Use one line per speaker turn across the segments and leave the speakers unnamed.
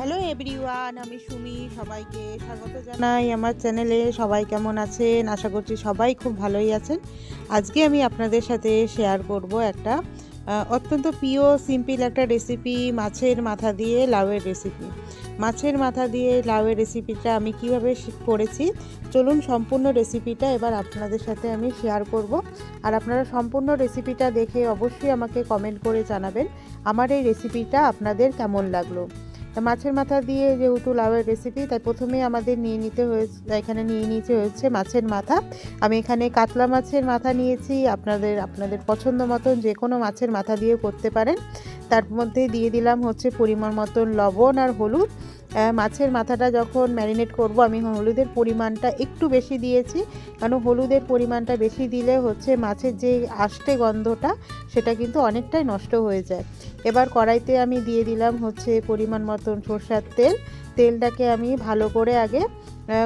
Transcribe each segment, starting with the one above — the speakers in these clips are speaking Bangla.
হ্যালো এভরিওয়ান, আমি সুমি। সবাইকে স্বাগত জানাই আমার চ্যানেলে। সবাই কেমন আছেন? আশা করছি সবাই খুব ভালোই আছেন। আজকে আমি আপনাদের সাথে শেয়ার করব একটা অত্যন্ত প্রিয় সিম্পল একটা রেসিপি মাছের মাথা দিয়ে লাউয়ের রেসিপি মাছের মাথা দিয়ে লাউয়ের রেসিপিটা আমি কীভাবে করেছি? চলুন সম্পূর্ণ রেসিপিটা এবার আপনাদের সাথে আমি শেয়ার করব। আর আপনারা সম্পূর্ণ রেসিপিটা দেখে অবশ্যই আমাকে কমেন্ট করে জানাবেন, আমার এই রেসিপিটা আপনাদের কেমন লাগল। তা মাছের মাথা দিয়ে যেহেতু লাউয়ের রেসিপি তাই প্রথমে আমাদের নিয়ে নিতে হয়েছে এখানে নিয়ে নিতে হয়েছে মাছের মাথা। আমি এখানে কাতলা মাছের মাথা নিয়েছি, আপনাদের আপনাদের পছন্দ মতন যে কোনো মাছের মাথা দিয়ে করতে পারেন। তার মধ্যে দিয়ে দিলাম হচ্ছে পরিমাণ মতন লবণ আর হলুদ। মাছের মাথাটা যখন ম্যারিনেট করব, আমি হলুদের পরিমাণটা একটু বেশি দিয়েছি। কারণ হলুদের পরিমাণটা বেশি দিলে হচ্ছে মাছের যে আষ্টে গন্ধটা, সেটা কিন্তু অনেকটাই নষ্ট হয়ে যায়। এবার কড়াইতে আমি দিয়ে দিলাম হচ্ছে পরিমাণ মতন সর্ষার তেল। তেলটাকে আমি ভালো করে আগে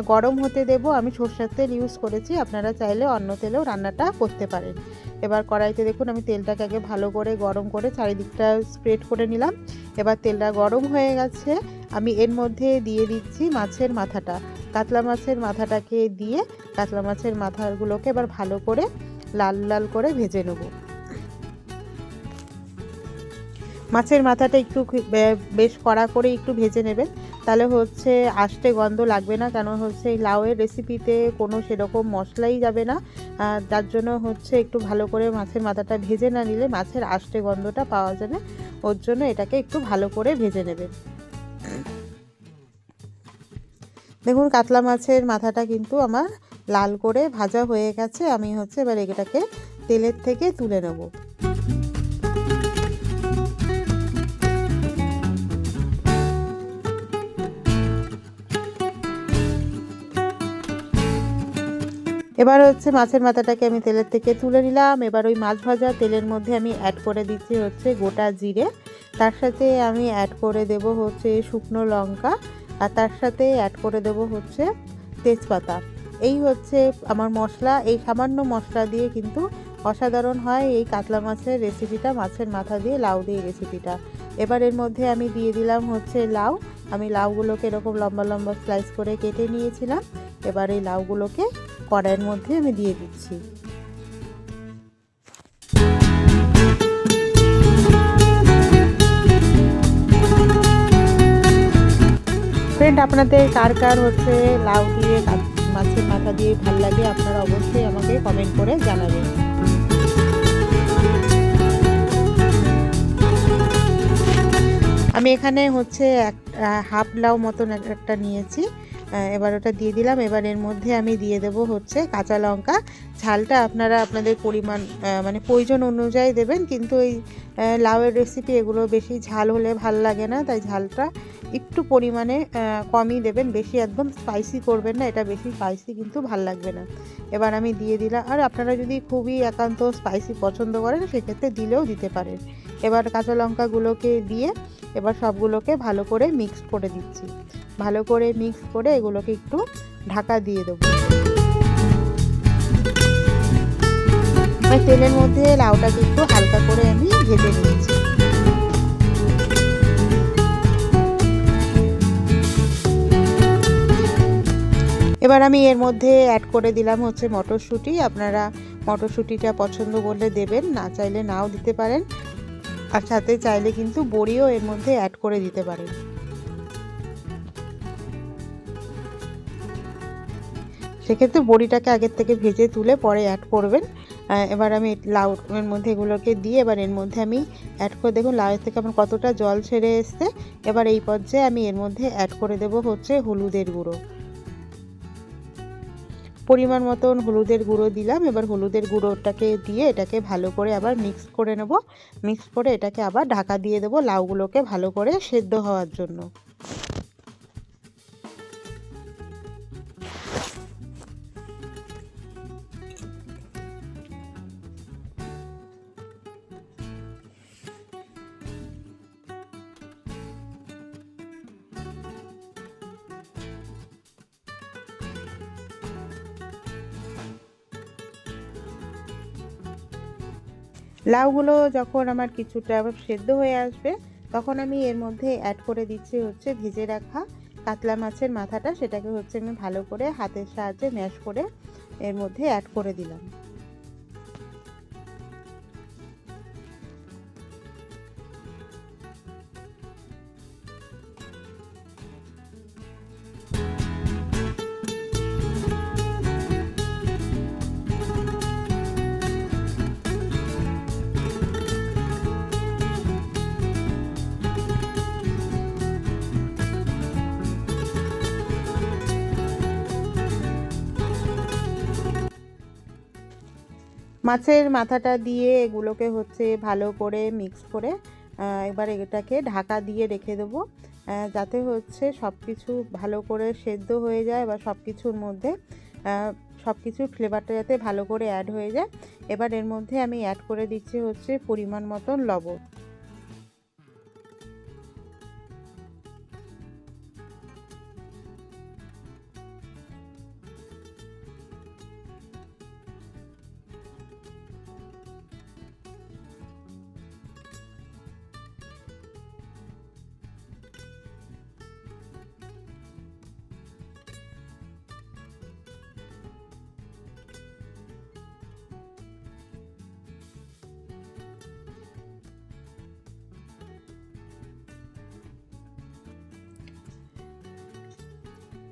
গরম হতে দেব। আমি সর্ষার তেল ইউজ করেছি। আপনারা চাইলে অন্য তেলেও রান্নাটা করতে পারেন। এবার কড়াইতে দেখুন, আমি তেলটাকে আগে ভালো করে গরম করে চারিদিকটা স্প্রেড করে নিলাম। এবার তেলটা গরম হয়ে গেছে। আমি এর মধ্যে দিয়ে দিচ্ছি মাছের মাথাটা। কাতলা মাছের মাথাটাকে দিয়ে কাতলা মাছের মাথাগুলোকে এবার ভালো করে লাল লাল করে ভেজে নেব। মাছের মাথাটা একটু বেশ কড়া করে একটু ভেজে নেবেন। তাহলে হচ্ছে আষ্টে গন্ধ লাগবে না, কেন হচ্ছে এই লাউয়ের রেসিপিতে কোনো সেরকম মশলাই যাবে না। যার জন্য হচ্ছে একটু ভালো করে মাছের মাথাটা ভেজে না নিলে মাছের আষ্টে গন্ধটা পাওয়া যাবে। ওর জন্য এটাকে একটু ভালো করে ভেজে নেবেন। দেখুন, কাতলা মাছের মাথাটা কিন্তু আমার লাল করে ভাজা হয়ে গেছে। আমি হচ্ছে এবার এটাকে তেলের থেকে তুলে নেব। এবার হচ্ছে মাছের মাথাটাকে আমি তেলের থেকে তুলে নিলাম। এবার ওই মাছ ভাজা তেলের মধ্যে আমি অ্যাড করে দিচ্ছি হচ্ছে গোটা জিরে। তার সাথে আমি অ্যাড করে দেব হচ্ছে শুকনো লঙ্কা। আর তার সাথে অ্যাড করে দেব হচ্ছে তেজপাতা। এই হচ্ছে আমার মশলা, এই সামান্য মশলা দিয়ে কিন্তু অসাধারণ হয় এই কাতলা মাছের রেসিপিটা মাছের মাথা দিয়ে লাউ দিয়ে রেসিপিটা এবার এর মধ্যে আমি দিয়ে দিলাম হচ্ছে লাউ। আমি লাউগুলোকে এরকম লম্বা লম্বা স্লাইস করে কেটে নিয়েছিলাম। এবার এই লাউগুলোকে কড়াইয়ের মধ্যে আমি দিয়ে দিচ্ছি। ফ্রেন্ড আপনাদের কার কার হচ্ছে লাউ দিয়ে মাছের মাথা দিয়ে ভালো লাগে আপনারা অবশ্যই আমাকে কমেন্ট করে জানাবেন। আমি এখানে হচ্ছে এক হাফ লাউ মতন একটা নিয়েছি। এবার ওটা দিয়ে দিলাম। এবার এর মধ্যে আমি দিয়ে দেব হচ্ছে কাঁচা লঙ্কা। ঝালটা আপনারা আপনাদের পরিমাণ মানে প্রয়োজন অনুযায়ী দেবেন, কিন্তু এই লাউয়ের রেসিপি এগুলো বেশি ঝাল হলে ভালো লাগে না, তাই ঝালটা একটু পরিমাণে কমই দেবেন, বেশি একদম স্পাইসি করবেন না, এটা বেশি স্পাইসি কিন্তু ভালো লাগবে না। এবার আমি দিয়ে দিলাম, আর আপনারা যদি খুবই একান্ত স্পাইসি পছন্দ করেন, সেক্ষেত্রে দিলেও দিতে পারেন। এবার কাঁচা লঙ্কাগুলোকে দিয়ে এবার সবগুলোকে ভালো করে মিক্স করে দিচ্ছি। ভালো করে মিক্স করে এগুলোকে একটু ঢাকা দিয়ে দেবো। তেলের মধ্যে লাউটাকে একটু হালকা করে আমি ভেজে নিয়েছি এবার আমি এর মধ্যে অ্যাড করে দিলাম হচ্ছে মটরশুঁটি। আপনারা মটরশুঁটিটা পছন্দ করলে দেবেন, না চাইলে নাও দিতে পারেন। আর সাথে চাইলে কিন্তু বড়িও এর মধ্যে অ্যাড করে দিতে পারেন। সেক্ষেত্রে বড়িটাকে আগের থেকে ভেজে তুলে পরে অ্যাড করবেন। এবার আমি লাউ এর মধ্যে এগুলোকে দিয়ে এবার এর মধ্যে আমি অ্যাড করে দেখুন লাউয়ের থেকে আমার কতটা জল ছেড়ে এসছে। এবার এই পর্যায়ে আমি এর মধ্যে অ্যাড করে দেব হচ্ছে হলুদের গুঁড়ো। পরিমাণ মতন হলুদের গুঁড়ো দিলাম। এবার হলুদের গুঁড়োটাকে দিয়ে এটাকে ভালো করে আবার মিক্স করে নেব। মিক্স করে এটাকে আবার ঢাকা দিয়ে দেবো লাউগুলোকে ভালো করে সেদ্ধ হওয়ার জন্য। লাউগুলো যখন আমার কিছুটা সেদ্ধ হয়ে আসবে, তখন আমি এর মধ্যে অ্যাড করে দিচ্ছি হচ্ছে ভেজে রাখা কাতলা মাছের মাথাটা, সেটাকে হচ্ছে আমি ভালো করে হাতের সাহায্যে ম্যাশ করে এর মধ্যে অ্যাড করে দিলাম। মাছের মাথাটা দিয়ে এগুলোকে হচ্ছে ভালো করে মিক্স করে এবার এটাকে ঢাকা দিয়ে রেখে দেবো যাতে হচ্ছে সব কিছু ভালো করে সেদ্ধ হয়ে যায় বা সব কিছুর মধ্যে সব কিছুর ফ্লেভারটা যাতে ভালো করে অ্যাড হয়ে যায়। এবার এর মধ্যে আমি অ্যাড করে দিচ্ছি হচ্ছে পরিমাণ মতন লবণ।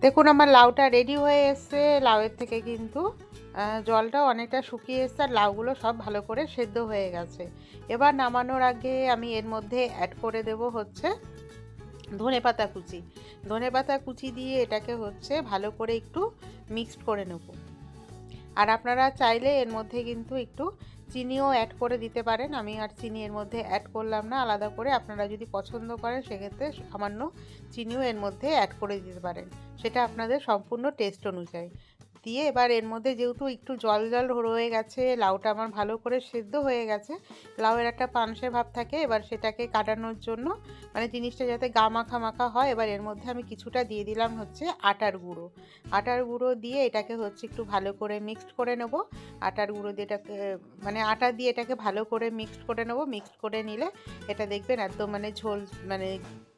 দেখুন, আমার লাউটা রেডি হয়ে এসছে। লাউয়ের থেকে কিন্তু জলটা অনেকটা শুকিয়ে এসছে আর লাউগুলো সব ভালো করে সেদ্ধ হয়ে গেছে। এবার নামানোর আগে আমি এর মধ্যে অ্যাড করে দেব হচ্ছে ধনে পাতা কুচি। ধনে পাতা কুচি দিয়ে এটাকে হচ্ছে ভালো করে একটু মিক্সড করে নেব। আর আপনারা চাইলে এর মধ্যে কিন্তু একটু চিনিও অ্যাড করে দিতে পারেন। আমি আর চিনি এর মধ্যে অ্যাড করলাম না, আলাদা করে। আপনারা যদি পছন্দ করেন, সেক্ষেত্রে সামান্য চিনিও এর মধ্যে অ্যাড করে দিতে পারেন। সেটা আপনাদের সম্পূর্ণ টেস্ট অনুযায়ী। দিয়ে এবার এর মধ্যে যেহেতু একটু জল জল রয়ে গেছে, লাউটা আমার ভালো করে সেদ্ধ হয়ে গেছে, লাউয়ের একটা পানসে ভাব থাকে, এবার সেটাকে কাটানোর জন্য মানে জিনিসটা যাতে গা মাখা মাখা হয়, এবার এর মধ্যে আমি কিছুটা দিয়ে দিলাম হচ্ছে আটার গুঁড়ো। আটার গুঁড়ো দিয়ে এটাকে হচ্ছে একটু ভালো করে মিক্সড করে নেব, আটার গুঁড়ো দিয়ে এটাকে মানে আটা দিয়ে এটাকে ভালো করে মিক্সড করে নেব মিক্সড করে নিলে এটা দেখবেন একদম মানে ঝোল মানে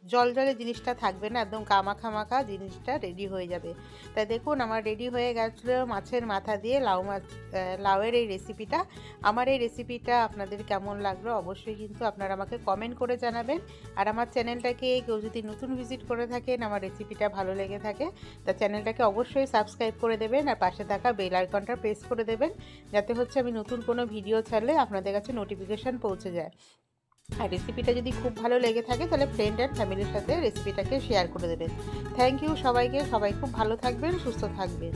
জল জলে জিনিসটা থাকবে না, একদম কামাখা মাখা জিনিসটা রেডি হয়ে যাবে। তাই দেখুন, আমার রেডি হয়ে গেছিল মাছের মাথা দিয়ে লাউ মাছ লাউয়ের এই রেসিপিটা আমার এই রেসিপিটা আপনাদের কেমন লাগল অবশ্যই কিন্তু আপনারা আমাকে কমেন্ট করে জানাবেন। আর আমার চ্যানেলটাকে কেউ যদি নতুন ভিজিট করে থাকেন, আমার রেসিপিটা ভালো লেগে থাকে, তা চ্যানেলটাকে অবশ্যই সাবস্ক্রাইব করে দেবেন আর পাশে থাকা বেল আইকনটা প্রেস করে দেবেন, যাতে হচ্ছে আমি নতুন কোনো ভিডিও ছাড়লে আপনাদের কাছে নোটিফিকেশান পৌঁছে যায়। আর রেসিপিটা যদি খুব ভালো লেগে থাকে, তাহলে ফ্রেন্ড অ্যান্ড ফ্যামিলির সাথে রেসিপিটাকে শেয়ার করে দেবেন। থ্যাংক ইউ সবাইকে, সবাই খুব ভালো থাকবেন, সুস্থ থাকবেন।